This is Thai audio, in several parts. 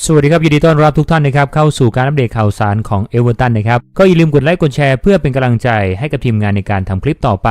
สวัสดีครับยินดีต้อนรับทุกท่านนะครับเข้าสู่การอัปเดตข่าวสารของเอเวอร์ตันนะครับ ก็อย่าลืมกดไลค์กดแชร์เพื่อเป็นกำลังใจให้กับทีมงานในการทำคลิปต่อไป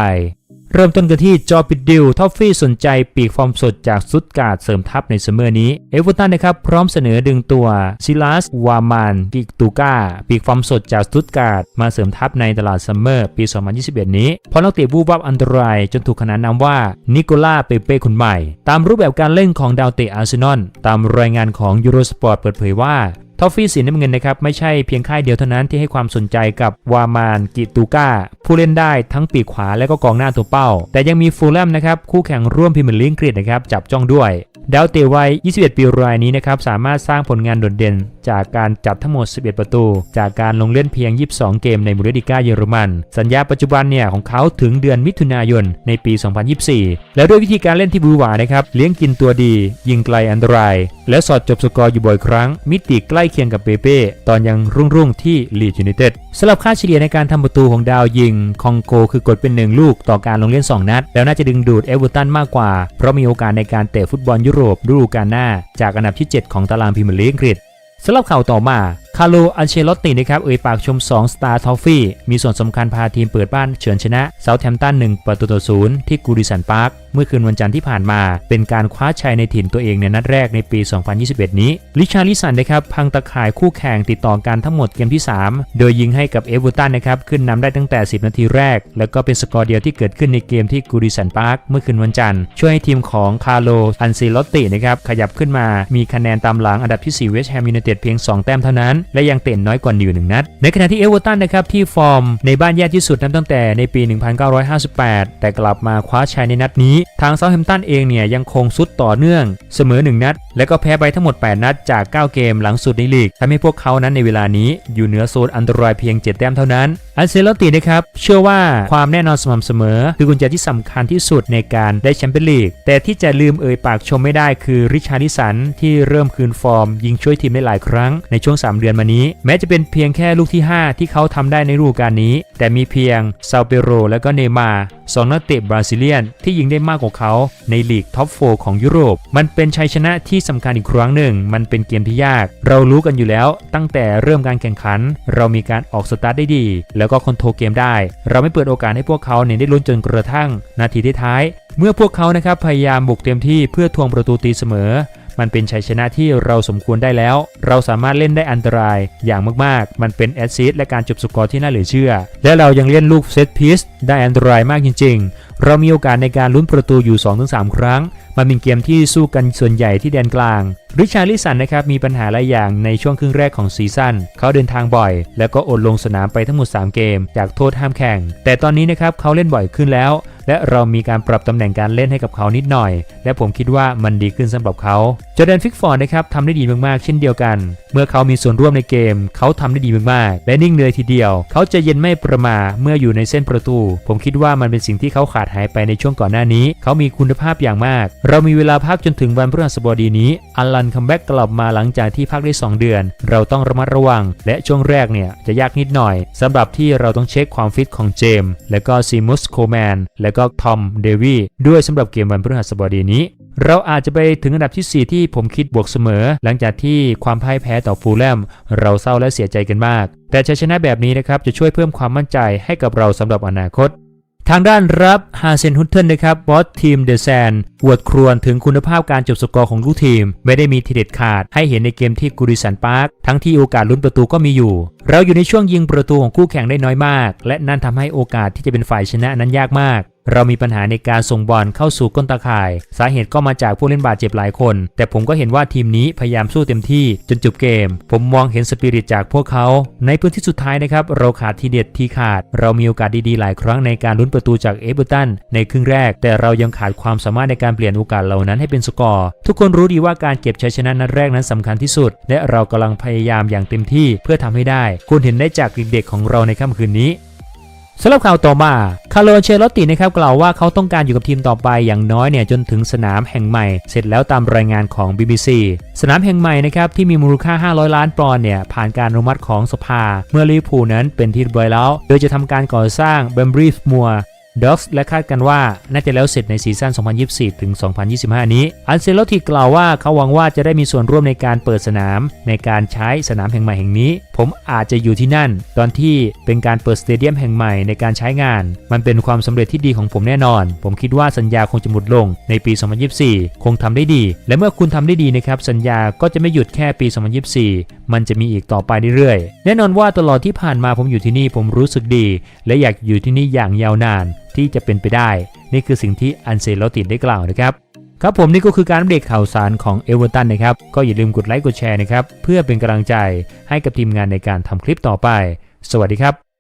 เริ่มต้นกันที่จอปิดดิวทอฟฟี่สนใจปีกฟอร์มสดจากซุตการ์ดเสริมทัพในซัมเมอร์นี้ เอเวอร์ตันนะครับพร้อมเสนอดึงตัวซิลัสวามานกิกตูกาปีกฟอร์มสดจากซุตการ์ดมาเสริมทัพในตลาดซัมเมอร์ปี 2021 นี้เพราะนักเตะบูบับอันตรายจนถูกขนานนามว่านิโคล่าเปเป้คนใหม่ ตามรูปแบบการเล่นของดาวเตะอาร์เซนอลตามรายงานของยูโรสปอร์ตเปิดเผยว่า ทอฟฟี่สีน้ำเงินนะครับไม่ใช่เพียงค่ายเดียวเท่านั้นที่ให้ความสนใจกับวามานกิตูก้าผู้เล่นได้ทั้งปีกขวาและก็กองหน้าตัวเป้า แต่ยังมีฟูลแลมนะครับคู่แข่งร่วมพิมพ์ลีกอังกฤษนะครับจับจ้องด้วยดาวเตวัย 21 ปีรายนี้นะครับสามารถสร้างผลงานโดดเด่นจากการจับทั้งหมด 11 ประตู จากการลงเล่นเพียง 22 เกมในบุนเดสลิก้าเยอรมัน สัญญาปัจจุบันเนี่ยของเขาถึงเดือนมิถุนายนในปี 2024 และด้วยวิธีการเล่นที่บูหวานะครับเลี้ยงกินตัวดี ยิงไกลอันตราย และสอดจบสกอร์อยู่บ่อยครั้ง มิติใกล้เคียงกับเปเป้ตอนยังรุ่งรุ่งที่ลีดยูไนเต็ดสำหรับค่าเฉลี่ยในการทำประตูของดาวยิงคองโกคือกดเป็น 1 ลูกต่อการลงเล่น 2 นัด แล้วน่าจะดึงดูดเอเวอร์ตันมากกว่า เพราะมีโอกาสในการเตะฟุตบอลยุโรปฤดูกาลหน้า จากอันดับที่ 7 ของตารางพรีเมียร์ลีกอังกฤษ สำหรับข่าวต่อมา คาร์โล อันเชลอตตินะครับเอ่ยปากชม2สตาร์ทอฟฟี่มีส่วนสำคัญพาทีมเปิดบ้านเฉือนชนะเซาท์แฮมตัน1ประตูต่อศูนย์ที่กูริสันพาร์คเมื่อคืนวันจันทร์ที่ผ่านมา เป็นการคว้าชัยในถิ่นตัวเองในนัดแรกในปี 2021 นี้ลิชาริสันนะครับพังตะข่ายคู่แข่งติดต่อกันทั้งหมดเกมที่ 3 โดยยิงให้กับเอเวอร์ตันนะครับขึ้นนำได้ตั้งแต่ 10 นาทีแรก แล้วก็เป็นสกอร์เดียวที่เกิดขึ้นในเกมที่กูริสันพาร์คเมื่อคืนวันจันทร์ช่วยให้ทีมของคาร์โล อันเซลอตตินะครับขยับขึ้นมามีคะแนนตามหลังอันดับที่4เวสต์แฮมยูไนเต็ดเพียง 2 แต้มเท่านั้นและยังเตะน้อยกว่านิวหนึ่งนัด ในขณะที่เอเวอร์ตันนะครับที่ฟอร์มในบ้านแย่ที่สุดนับตั้งแต่ในปี 1958 แต่กลับมาคว้าชัยในนัดนี้ ทางเซาท์แฮมป์ตันเองเนี่ยยังคงสุดต่อเนื่อง เสมอ 1 นัด และก็แพ้ไปทั้งหมด 8 นัดจาก 9 เกมหลังสุดในลีกทำให้พวกเขานั้นในเวลานี้อยู่เหนือโซนอันตรายเพียง 7 แต้มเท่านั้นอันเซลตินะครับเชื่อว่าความแน่นอนสม่ำเสมอ คือกุญแจที่สำคัญที่สุดในการได้แชมเปี้ยนลีก แต่ที่จะลืมเอ่ยปากชมไม่ได้คือริชาร์ดิสันที่เริ่มคืนฟอร์ม ยิงช่วยทีมได้หลายครั้งในช่วง 3 เดือนมานี้ แม้จะเป็นเพียงแค่ลูกที่ 5 ที่เขาทำได้ในฤดูกาลนี้ แต่มีเพียงซาเปโร และก็เนมาร์สองนักเตะบราซิเลียนที่ยิงได้มากกว่าเขาในลีกท็อป 4 ของยุโรป มันเป็นชัยชนะที่สำคัญอีกครั้งหนึ่ง มันเป็นเกมที่ยาก เรารู้กันอยู่แล้ว ตั้งแต่เริ่มการแข่งขัน เรามีการออกสตาร์ทได้ดี แล้วก็คอนโทรลเกมได้ เราไม่เปิดโอกาสให้พวกเขาเนี่ยได้ลุ้นจนกระทั่ง นาทีท้าย เมื่อพวกเขานะครับพยายามบุกเต็มที่เพื่อทวงประตูตีเสมอ มันเป็นชัยชนะที่เราสมควรได้แล้ว เราสามารถเล่นได้อันตรายอย่างมากๆ มันเป็นแอซซิสและการจบสกอร์ที่น่าเหลือเชื่อ และเรายังเล่นลูกเซตพีซได้อันตรายมากจริง ๆ เรามีโอกาสในการลุ้นประตูอยู่ 2-3 ครั้ง มันเป็นเกมที่สู้กันส่วนใหญ่ที่แดนกลาง ริชาร์ลิสันนะครับมีปัญหาหลายอย่างในช่วงครึ่งแรกของซีซั่น เขาเดินทางบ่อย แล้วก็อดลงสนามไปทั้งหมด 3 เกม จากโทษห้ามแข่ง แต่ตอนนี้นะครับเขาเล่นบ่อยขึ้นแล้ว และเรามีการปรับตำแหน่งการเล่นให้กับเขานิดหน่อย และผมคิดว่ามันดีขึ้นสำหรับเขาจอแดนฟิกฟอร์ดนะครับทำได้ดีมากๆ เช่นเดียวกัน เมื่อเขามีส่วนร่วมในเกม เขาทำได้ดีมากๆ และนิ่งเลยทีเดียว เขาจะเย็นไม่ประมาเมื่ออยู่ในเส้นประตู ผมคิดว่ามันเป็นสิ่งที่เขาขาดหายไปในช่วงก่อนหน้านี้ เขามีคุณภาพอย่างมาก เรามีเวลาพักจนถึงวันพฤหัสบดีนี้อัลลันคัมแบ็กกลับมาหลังจากที่พักได้ 2 เดือน เราต้องระมัดระวัง และช่วงแรกเนี่ยจะยากนิดหน่อยสำหรับที่เราต้องเช็คความฟิตของเจมส์และก็ซีมุสโคแมนและก็ทอมเดวีด้วยสำหรับเกมวันพฤหัสบดีนี้เราอาจจะไปถึงอันดับที่ 4 ที่ผมคิดบวกเสมอ หลังจากที่ความพ่ายแพ้ต่อฟูลแลม เราเศร้าและเสียใจกันมาก แต่ชัยชนะแบบนี้นะครับ จะช่วยเพิ่มความมั่นใจให้กับเราสำหรับอนาคต ทางด้านรับฮาเซนฮุตเทนนะครับบอสทีมเดอะแซนอวดครวญถึงคุณภาพการจบสกอร์ของลูกทีม ไม่ได้มีทีเด็ดขาด ให้เห็นในเกมที่กูริสันพาร์คทั้งที่โอกาสลุ้นประตูก็มีอยู่ เราอยู่ในช่วงยิงประตูของคู่แข่งได้น้อยมาก และนั่นทำให้โอกาสที่จะเป็นฝ่ายชนะนั้นยากมาก เรามีปัญหาในการส่งบอลเข้าสู่ก้นตาข่าย สาเหตุก็มาจากผู้เล่นบาดเจ็บหลายคน แต่ผมก็เห็นว่าทีมนี้พยายามสู้เต็มที่จนจบเกม ผมมองเห็นสปิริตจากพวกเขา ในพื้นที่สุดท้ายนะครับ เราขาดทีเด็ดทีขาด เรามีโอกาสดีๆ หลายครั้งในการลุ้นประตูจากเอเวอร์ตันในครึ่งแรก แต่เรายังขาดความสามารถในการเปลี่ยนโอกาสเหล่านั้นให้เป็นสกอร์ทุกคนรู้ดีว่าการเก็บชัยชนะนัดแรกนั้นสำคัญที่สุด และเรากำลังพยายามอย่างเต็มที่เพื่อทำให้ได้ คุณเห็นได้จากเด็กๆของเราในค่ำคืนนี้ สำหรับข่าวต่อมาคาร์โลเชลอตตินะครับกล่าวว่าเขาต้องการอยู่กับทีมต่อไปอย่างน้อยเนี่ยจนถึงสนามแห่งใหม่ เสร็จแล้วตามรายงานของ BBC สนามแห่งใหม่นะครับที่มีมูลค่า 500 ล้านปอนด์เนี่ยผ่านการอนุมัติของสภา เมื่อลิเวอร์พูลนั้นเป็นที่เรียบร้อยแล้ว โดยจะทำการก่อสร้างเบมบรีฟมัว ด็อกส์และคาดกันว่าน่าจะแล้วเสร็จในซีซั่น 2024 ถึง 2025 นี้ อันเซโลติกล่าวว่าเขาหวังว่าจะได้มีส่วนร่วมในการเปิดสนาม ในการใช้สนามแห่งใหม่แห่งนี้ ผมอาจจะอยู่ที่นั่น ตอนที่เป็นการเปิดสเตเดียมแห่งใหม่ในการใช้งาน มันเป็นความสำเร็จที่ดีของผมแน่นอน ผมคิดว่าสัญญาคงจะหมดลงในปี 2024 คงทำได้ดี และเมื่อคุณทำได้ดีนะครับสัญญาก็จะไม่หยุดแค่ปี 2024 มันจะมีอีกต่อไปเรื่อยๆ แน่นอนว่าตลอดที่ผ่านมาผมอยู่ที่นี่ผมรู้สึกดี และอยากอยู่ที่นี่อย่างยาวนานที่จะเป็นไปได้ นี่คือสิ่งที่อันเซโลตินได้กล่าวนะครับครับผมนี่ก็คือการอัปเดตข่าวสารของเอเวอร์ตันนะครับ ก็อย่าลืมกดไลค์กดแชร์นะครับ เพื่อเป็นกำลังใจให้กับทีมงานในการทำคลิปต่อไป สวัสดีครับ